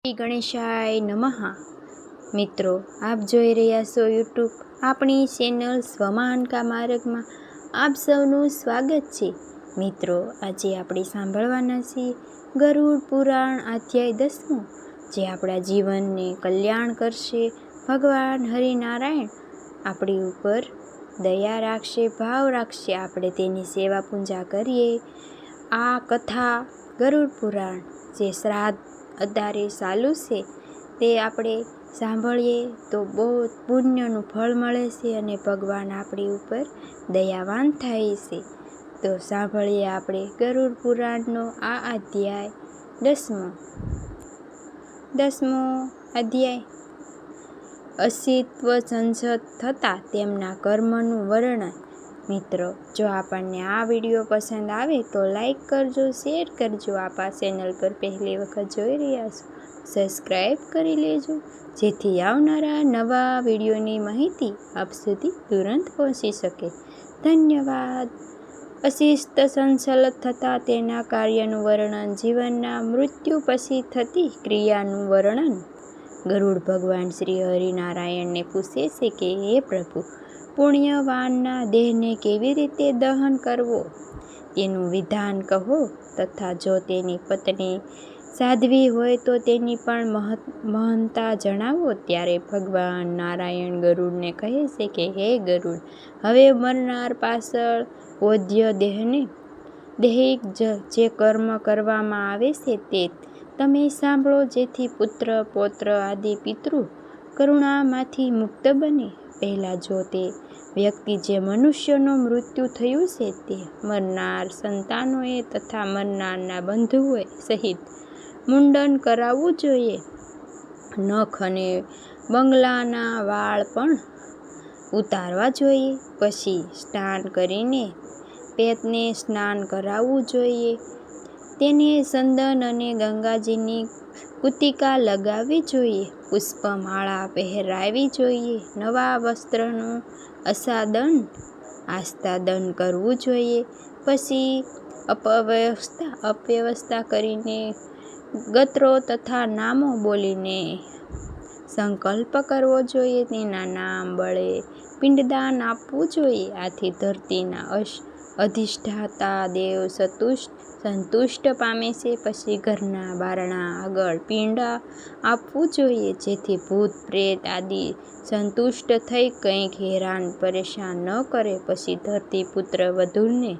શ્રી ગણેશાય નમઃ. મિત્રો, આપ જોઈ રહ્યા છો યુટ્યુબ આપણી ચેનલ સ્વમાનકા માર્ગમાં. આપ સૌનું સ્વાગત છે. મિત્રો, આજે આપણે સાંભળવાના છીએ ગરુડ પુરાણ અધ્યાય દસમું, જે આપણા જીવનને કલ્યાણ કરશે. ભગવાન હરિનારાયણ આપણી ઉપર દયા રાખશે, ભાવ રાખશે. આપણે તેની સેવા પૂજા કરીએ. આ કથા ગરુડ પુરાણ, જે શ્રાદ્ધ અત્યારે ચાલુ છે, તે આપણે સાંભળીએ તો બહુ પુણ્યનું ફળ મળે છે અને ભગવાન આપણી ઉપર દયાવાન થાય છે. તો સાંભળીએ આપણે ગરુડ પુરાણનો આ અધ્યાય દસમો. દસમો અધ્યાય. અસ્તિત્વ સંસદ થતાં તેમના કર્મનું વર્ણન. મિત્રો, જો આપણને આ વીડિયો પસંદ આવે તો લાઈક કરજો, શેર કરજો આપ આ ચેનલ પર પહેલી વખત જોઈ રહ્યા છો સબસ્ક્રાઈબ કરી લેજો, જેથી આવનારા નવા વિડીયોની માહિતી આપ સુધી તુરંત પહોંચી શકે. ધન્યવાદ. અશિષ્ટ સંસલત થતાં તેના કાર્યનું વર્ણન જીવનના મૃત્યુ પછી થતી ક્રિયાનું વર્ણન. ગરુડ ભગવાન શ્રી હરિનારાયણને પૂછે છે કે, હે પ્રભુ પુણ્યવાનના દેહને કેવી રીતે દહન કરવો? તેનું વિધાન કહો તથા જો તેની પત્ની સાધ્વી હોય તો તેની પણ મહંતા જણાવો. ત્યારે ભગવાન નારાયણ ગરુડને કહે છે કે, હે ગરુડ, હવે મરનાર પાછળ વોધ્ય દેહને, દૈહિક જે કર્મ કરવામાં આવે છે તે તમે સાંભળો જેથી પુત્ર, પૌત્ર આદિ પિતૃ કરુણામાંથી મુક્ત બને. પહેલાં જો તે વ્યક્તિ જે મનુષ્યનું મૃત્યુ થયું છે તે મરનાર સંતાનોએ તથા મરનારના બંધુઓએ સહિત મુંડન કરાવવું જોઈએ. નખ અને બંગલાના વાળ પણ ઉતારવા જોઈએ. પછી સ્નાન કરીને પેટને સ્નાન કરાવવું જોઈએ. તેને ચંદન અને ગંગાજીની કુતિકા લગાવવી જોઈએ, પુષ્પમાળા પહેરાવી જોઈએ, નવા વસ્ત્રનું આસાદન આસ્તાદન કરવું જોઈએ. પછી અપવ્યવસ્થા અપવ્યવસ્થા કરીને ગત્રો તથા નામો બોલીને સંકલ્પ કરવો જોઈએ. તેના નામ બળે પિંડદાન આપવું જોઈએ. આથી ધરતીના અશ, અધિષ્ઠાતા દેવ સતુષ્ટ સંતુષ્ટ પામે છે, પછી ઘરના બારણા આગળ પીંડા આપવું જોઈએ, જેથી ભૂત, પ્રેત આદિ સંતુષ્ટ થઈ કંઈક હેરાન પરેશાન ન કરે. પછી ધરતી પુત્ર વધુને,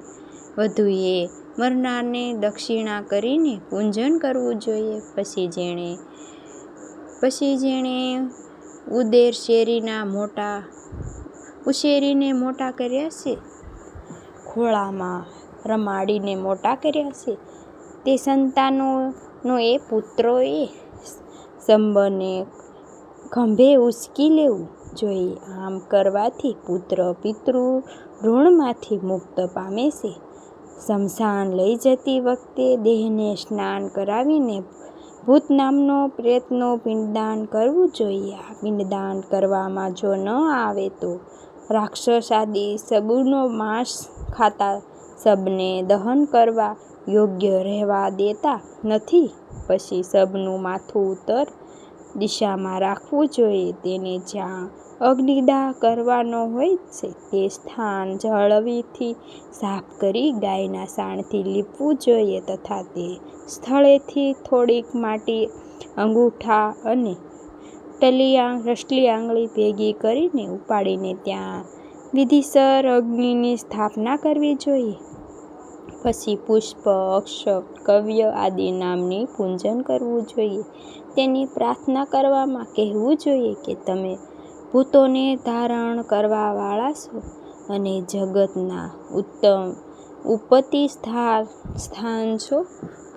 વધુએ મરનારને દક્ષિણા કરીને પૂજન કરવું જોઈએ. પછી જેણે પછી જેણે ઉદેર શેરીના મોટા ઉછેરીને મોટા કર્યા છે. ખોળામાં રમાડીને મોટા કર્યા છે. તે સંતાનોનો એ પુત્રોએ સંબને ખંભે ઉચકી લેવું જોઈએ. આમ કરવાથી પુત્ર, પિતૃ ઋણમાંથી મુક્ત પામે છે. સ્મશાન લઈ જતી વખતે દેહને સ્નાન કરાવીને ભૂત નામનો પ્રયત્નો પિંડદાન કરવું જોઈએ. આ પિંડદાન કરવામાં જો ન આવે તો રાક્ષસ આદિ સબુનો માંસ ખાતા શબને દહન કરવા યોગ્ય રહેવા દેતા નથી. પછી શબનું માથું ઉત્તર દિશામાં રાખવું જોઈએ. તેને જ્યાં અગ્નિદાહ કરવાનો હોય છે, તે સ્થાન જળવીથી સાફ કરી ગાયના સાણથી લીપવું જોઈએ તથા તે સ્થળેથી થોડીક માટી, અંગૂઠા અને ટલી રસલી આંગળી ભેગી કરીને ઉપાડીને ત્યાં વિધિસર અગ્નિની સ્થાપના કરવી જોઈએ. પછી પુષ્પ, અક્ષત, કવ્ય આદિ નામની પૂજન કરવું જોઈએ. તેની પ્રાર્થના કરવામાં કહેવું જોઈએ કે તમે ભૂતોને ધારણ કરવાવાળા છો અને જગતના ઉત્તમ ઉપતિ સ્થાન છો,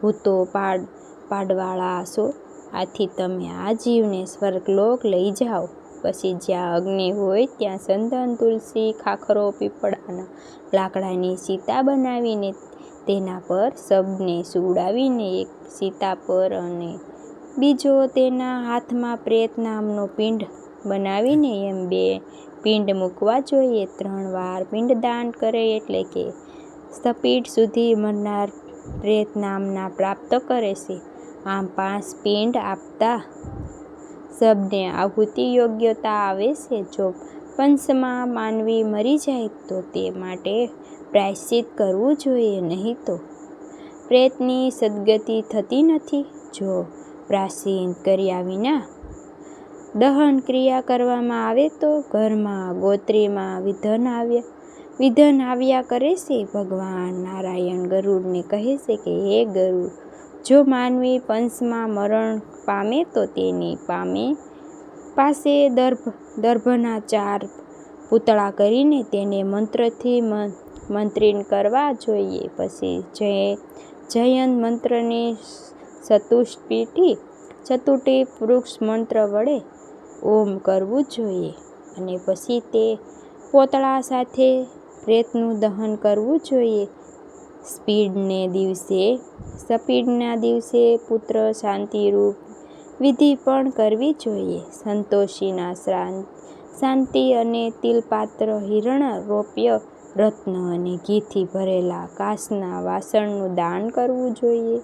ભૂતો પાડ, પાડવાળા છો. આથી તમે આ જીવને સ્વર્ગલોક લઈ જાઓ. પછી જ્યાં અગ્નિ હોય ત્યાં ચંદન તુલસી, ખાખરો, પીપળાના લાકડાની સીતા બનાવીને તેના પર શબને સુવડાવીને એક સીતા પર અને બીજો તેના હાથમાં પ્રેત નામનો પિંડ બનાવીને એમ બે પિંડ મૂકવા જોઈએ. ત્રણ વાર પિંડદાન કરે એટલે કે સપીઠ સુધી મરનાર પ્રેત નામના પ્રાપ્ત કરે છે. આમ પાંચ પિંડ આપતા શબને આહુતિ યોગ્યતા આવે છે. જો પંચમાં માનવી મરી જાય તો તે માટે પ્રાયશ્ચિત કરવું જોઈએ નહીં તો. પ્રેતની સદગતિ થતી નથી. જો પ્રાચીન કર્યા વિના દહન ક્રિયા કરવામાં આવે તો ઘરમાં ગોત્રીમાં વિધન આવ્યા. વિધન આવ્યા કરે છે. ભગવાન નારાયણ ગરુડને કહે છે કે, હે ગરુડ, જો માનવી પંચમાં મરણ પામે તો તેની પામે પાસે દર્ભ, દર્ભના ચાર પૂતળા કરીને તેને મંત્રથી મંત્રિન કરવા જોઈએ. પછી જય, જયંત મંત્રની ચતુષ્પીઠી ચતુર્થી વૃક્ષ મંત્ર વડે ઓમ કરવું જોઈએ. અને પછી તે પોતળા સાથે પ્રેતનું દહન કરવું જોઈએ. સ્પીડને દિવસે, સ્પીડના દિવસે પુત્ર શાંતિરૂપ વિધિ પણ કરવી જોઈએ. સંતોષીના શાંતિ અને તિલપાત્ર હિરણ રોપ્ય રત્ન અને ઘીથી ભરેલા કાંસના વાસણનું દાન કરવું જોઈએ.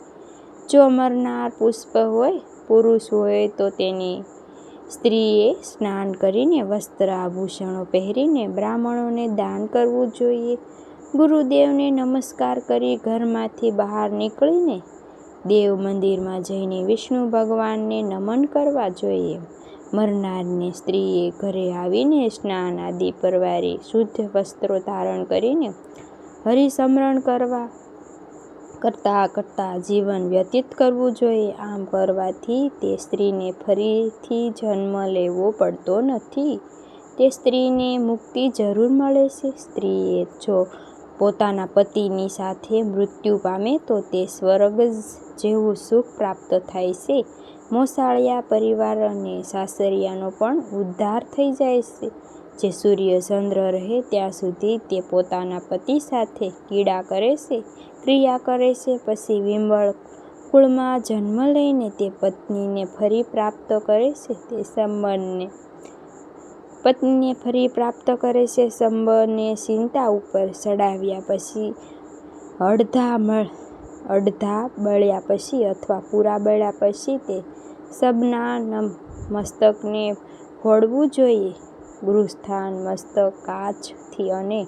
જો મરનાર પુષ્પ હોય, પુરુષ હોય, તો તેની સ્ત્રીએ સ્નાન કરીને વસ્ત્ર આભૂષણો પહેરીને બ્રાહ્મણોને દાન કરવું જોઈએ. ગુરુદેવને નમસ્કાર કરી ઘરમાંથી બહાર નીકળીને દેવ મંદિરમાં જઈને વિષ્ણુ ભગવાનને નમન કરવા જોઈએ. મરનારની સ્ત્રીએ ઘરે આવીને સ્નાન આદિ પરવારી શુદ્ધ વસ્ત્રો ધારણ કરીને હરિસમરણ કરવા કરતાં કરતાં જીવન વ્યતીત કરવું જોઈએ. આમ કરવાથી તે સ્ત્રીને ફરીથી જન્મ લેવો પડતો નથી. તે સ્ત્રીને મુક્તિ જરૂર મળે છે. સ્ત્રીએ જો પોતાના પતિની સાથે મૃત્યુ પામે તો તે સ્વર્ગ જેવું સુખ પ્રાપ્ત થાય છે. મોસાળિયા પરિવાર અને સાસરિયાનો પણ ઉદ્ધાર થઈ જાય છે. જે સૂર્ય ચંદ્ર રહે ત્યાં સુધી તે પોતાના પતિ સાથે કીડા કરે છે, ક્રિયા કરે છે, પછી વિમળ કુળમાં જન્મ લઈને તે પત્નીને ફરી પ્રાપ્ત કરે છે, તે સંબંધને પત્નીને ફરી પ્રાપ્ત કરે છે, સંબંધને ચિંતા ઉપર ચડાવ્યા પછી અડધા મળ, અડધા બળ્યા પછી અથવા પૂરા બળ્યા પછી તે સબના મસ્તકને ફોડવું જોઈએ. ગૃહસ્થાન મસ્તક કાચથી અને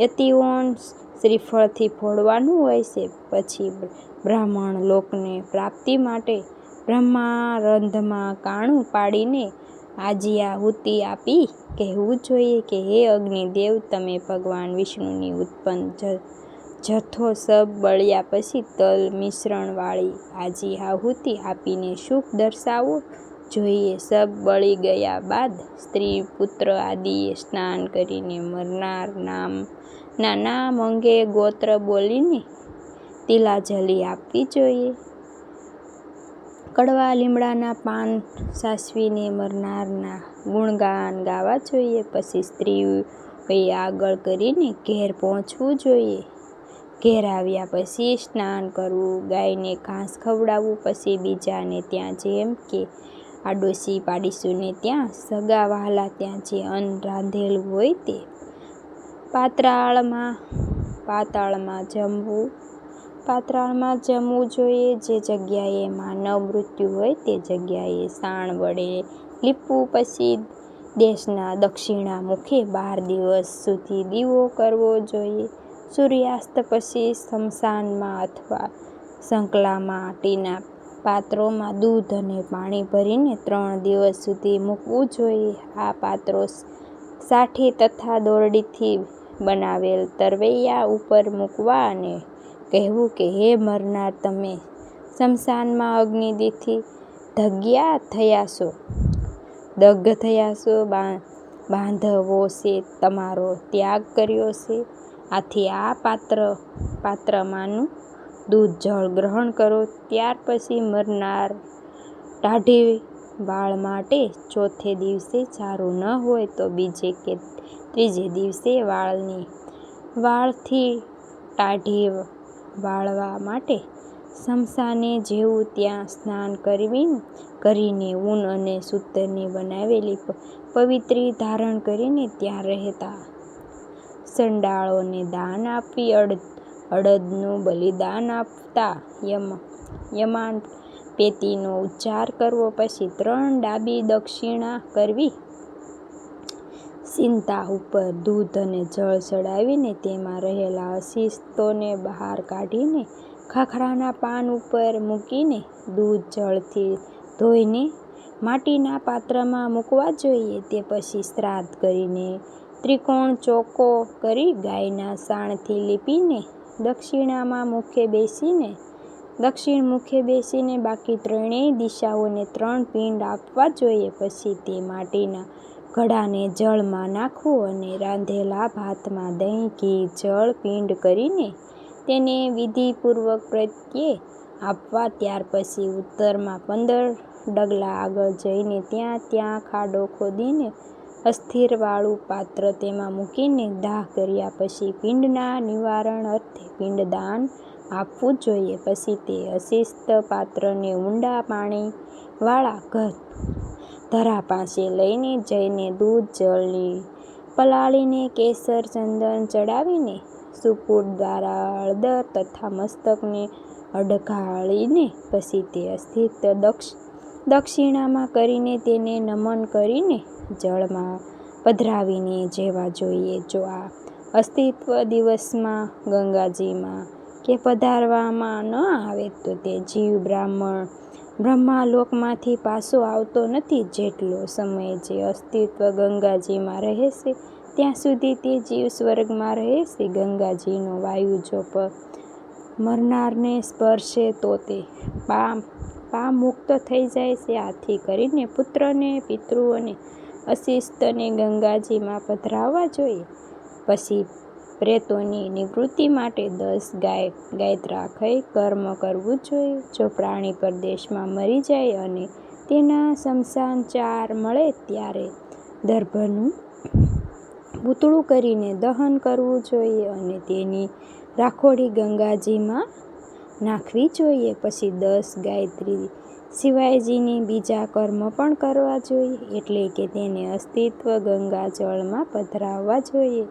યતિઓન શ્રીફળથી ફોડવાનું હોય છે. પછી બ્રાહ્મણ લોકને પ્રાપ્તિ માટે બ્રહ્મારંધમાં કાણું પાડીને આજીયાહુતિ આપી કહેવું જોઈએ કે, હે અગ્નિદેવ, તમે ભગવાન વિષ્ણુની ઉત્પન્ન જથ્થો સબ બળ્યા પછી તલ મિશ્રણવાળી આજી આહુતિ આપીને સુખ દર્શાવવો જોઈએ સબ બળી ગયા બાદ સ્ત્રી પુત્ર આદિએ સ્નાન કરીને મરનાર નામ, ના નામ અંગે ગોત્ર બોલીને તિલાજલી આપવી જોઈએ. કડવા લીમડાના પાન સાસવીને મરનારના ગુણગાન ગાવા જોઈએ. પછી સ્ત્રીઓએ આગળ કરીને ઘેર પહોંચવું જોઈએ. ઘેર આવ્યા પછી સ્નાન કરવું, ગાયને ઘાસ ખવડાવવું, પછી બીજાને ત્યાં જેમ કે આડોશી પાડીશુને ત્યાં સગા વહાલા ત્યાં જે અન્ન રાંધેલું હોય તે પાત્રાળમાં, પાતાળમાં જમવું, પાત્રાળમાં જમવું જોઈએ. જે જગ્યાએ માનવ મૃત્યુ હોય તે જગ્યાએ સાણ વડે લીપવું પછી દેશના દક્ષિણા મુખે બાર દિવસ સુધી દીવો કરવો જોઈએ. સૂર્યાસ્ત પછી સ્મશાનમાં અથવા સંકલા માટીના પાત્રોમાં દૂધ અને પાણી ભરીને ત્રણ દિવસ સુધી મૂકવું જોઈએ. આ પાત્રો સાઠી તથા દોરડીથી બનાવેલ તરવૈયા ઉપર મૂકવા અને કહેવું કે, હે મરનાર, તમે સ્મશાનમાં અગ્નિથી ધગ્યા થયા છો. દગ્ધ થયા છો. છે. તમારો ત્યાગ કર્યો છે. આથી આ પાત્ર, પાત્રમાંનું દૂધ જળ ગ્રહણ કરો. ત્યાર પછી મરનાર ટાઢી વાળ માટે ચોથે દિવસે સારું ન હોય તો બીજે કે ત્રીજે દિવસે વાળની, વાળથી ટાઢી વાળવા માટે સ્મશાને જેવું ત્યાં સ્નાન કરીને ઊન અને સૂતરની બનાવેલી પવિત્રી ધારણ કરીને ત્યાં રહેતા. ચંડાળોને દાન આપવી અડદનું બલિદાન આપતા યમાન પેટીનો ઉચ્ચાર કરવો પછી ત્રણ ડાબી દક્ષિણા કરવી. ચિંતા ઉપર દૂધ અને જળ ચડાવીને તેમાં રહેલા અશિસ્તોને બહાર કાઢીને ખાખરાના પાન ઉપર મૂકીને દૂધ જળથી ધોઈને માટીના પાત્રમાં મૂકવા જોઈએ. તે પછી શ્રાદ્ધ કરીને ત્રિકોણ ચોકો કરી ગાયના સાણથી લીપીને દક્ષિણામાં મુખે બેસીને, દક્ષિણ મુખે બેસીને બાકી ત્રણેય દિશાઓને ત્રણ પિંડ આપવા જોઈએ. પછી તે માટીના ઘડાને જળમાં નાખવું અને રાંધેલા ભાતમાં દહીં, ઘી, જળ પિંડ કરીને તેને વિધિપૂર્વક પ્રત્યે આપવા. ત્યાર પછી ઉત્તરમાં પંદર ડગલા આગળ જઈને ત્યાં ત્યાં ખાડો ખોદીને અસ્થિરવાળું પાત્ર તેમાં મૂકીને દાહ કર્યા પછી પિંડના નિવારણ અર્થે પિંડદાન આપવું જોઈએ. પછી તે અશિષ્ટ પાત્રને ઊંડા પાણીવાળા ધરા પાસે લઈને જઈને દૂધ જળની પલાળીને કેસર, ચંદન ચડાવીને સુપુડ દ્વારા હળદર તથા મસ્તકને અડઘાળીને પછી તે અશિષ્ટ દક્ષિણામાં કરીને તેને નમન કરીને જળમાં પધરાવીને જેવા જોઈએ. જો આ અસ્તિત્વ દિવસમાં ગંગાજીમાં કે પધારવામાં ન આવે તો તે જીવ બ્રાહ્મણ બ્રહ્માલોકમાંથી પાછો આવતો નથી. જેટલો સમય જે અસ્તિત્વ ગંગાજીમાં રહેશે, ત્યાં સુધી તે જીવ સ્વર્ગમાં રહેશે. ગંગાજીનો વાયુ જો મરનારને સ્પર્શે તો તે પાપમુક્ત થઈ જાય છે. આથી કરીને પુત્રને, પિતૃઓને, અશિસ્તને ગંગાજીમાં પધરાવવા જોઈએ. પછી પ્રેતોની નિવૃત્તિ માટે દસ ગાય, ગાયત્રા ખાઈ કર્મ કરવું જોઈએ. જો પ્રાણી પરદેશમાં મરી જાય અને તેના સ્મશાન ચાર મળે, ત્યારે દર્ભનું પૂતળું કરીને દહન કરવું જોઈએ અને તેની રાખોડી ગંગાજીમાં નાખવી જોઈએ, પછી દસ, ગાયત્રી શિવાયજીની બીજા કર્મ પણ કરવા જોઈએ, એટલે કે તેને અસ્તિત્વ ગંગા જળમાં પધરાવવા જોઈએ.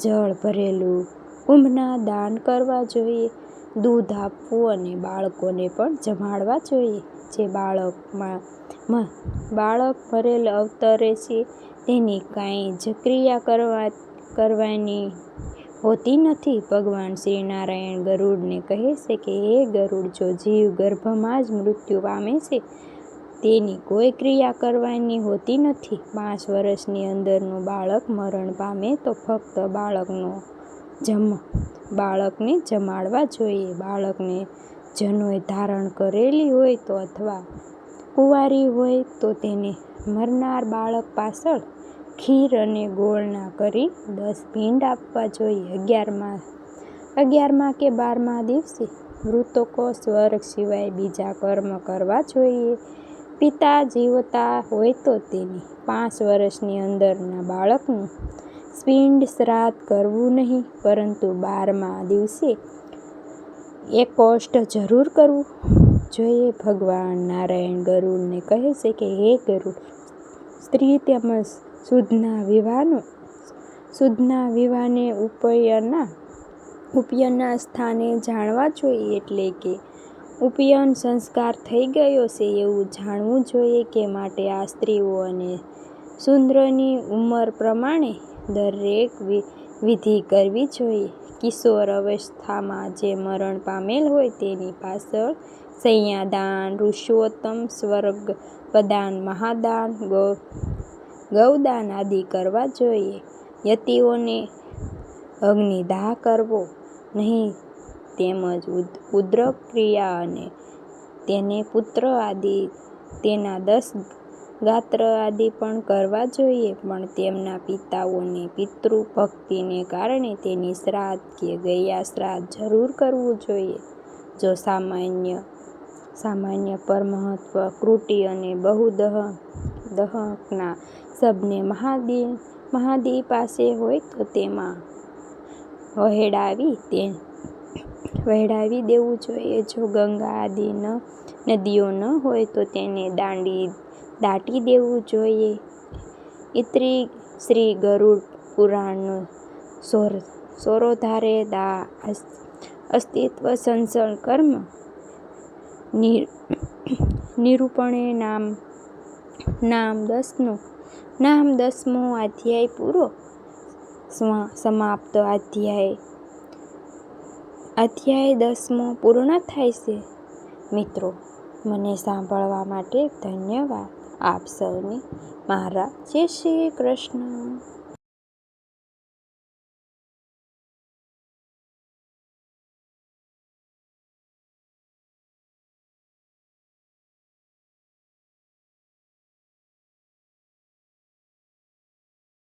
જળ ભરેલું કુંભના દાન કરવા જોઈએ, દૂધ આપવું અને બાળકોને પણ જમાડવા જોઈએ. જે બાળકમાં બાળક ભરેલ અવતરે છે, તેની કાંઈ જ ક્રિયા કરવાની હોતી નથી. ભગવાન શ્રી નારાયણ ગરુડને કહે છે કે, હે ગરુડ, જો જીવ ગર્ભમાં જ મૃત્યુ પામે છે, તેની કોઈ ક્રિયા કરવાની હોતી નથી. પાંચ વર્ષની અંદરનું બાળક મરણ પામે તો ફક્ત બાળકનો જમ બાળકને જમાડવા જોઈએ. બાળકને જનોએ ધારણ કરેલી હોય તો અથવા કુંવારી હોય તો તેને મરનાર બાળક પાછળ ખીર અને ગોળના કરી દસ પિંડ આપવા જોઈએ અગિયારમાં. અગિયારમાં કે બારમા દિવસે? મૃતકો સ્વર્ગ સિવાય બીજા કર્મ કરવા જોઈએ. પિતા જીવતા હોય તો તેની પાંચ વર્ષની અંદરના બાળકનું સ્પિંડ શ્રાદ્ધ કરવું નહીં, પરંતુ બારમા દિવસે એકોષ્ટ જરૂર કરવું જોઈએ. ભગવાન નારાયણ ગરુડને કહે છે કે, હે ગરુડ, સ્ત્રી તેમજ શુદ્ધના વિવાહનો સુદના વિવાહને ઉપયના ઉપયનના સ્થાને જાણવા જોઈએ એટલે કે ઉપયન સંસ્કાર થઈ ગયો છે એવું જાણવું જોઈએ કે માટે આ સ્ત્રીઓ અને સુંદરની ઉંમર પ્રમાણે દરેક વિધિ કરવી જોઈએ. કિશોર અવસ્થામાં જે મરણ પામેલ હોય તેની પાછળ સંન્યાદાન ઋષિઓત્તમ સ્વર્ગપદાન મહાદાન ગૌદાન આદિ કરવા જોઈએ. યતિઓને અગ્નિદાહ કરવો નહીં, તેમજ ઉદ્રક ક્રિયા અને તેને પુત્ર આદિ, તેના દસ ગાત્ર આદિ પણ કરવા જોઈએ, પણ તેમના પિતાઓની પિતૃ ભક્તિને કારણે તેની શ્રાદ્ધ કે ગયા શ્રાદ્ધ જરૂર કરવું જોઈએ. જો સામાન્ય સામાન્ય પરમહત્વ કૃટિ અને બહુદહકના મહાદેવ મહાદેવ પાસે હોય તો તેમાં વહેડાવી વહેડાવી દેવું જોઈએ. જો ગંગા આદિ ન, નદીઓ ન હોય તો તેને દાંડી, દાટી દેવું જોઈએ. ઇત્રી શ્રી ગરુડ પુરાણનો સોરોધારે દા અસ્તિત્વ સંસર્ગ કર્મ નિરૂપણે નામ નામ દસનો નામ દસમો અધ્યાય પૂરો. સ્મ- સમાપ્ત અધ્યાય. અધ્યાય દસમો પૂર્ણ થાય છે. મિત્રો, મને સાંભળવા માટે ધન્યવાદ. આપ સૌને મારા જય શ્રી કૃષ્ણ.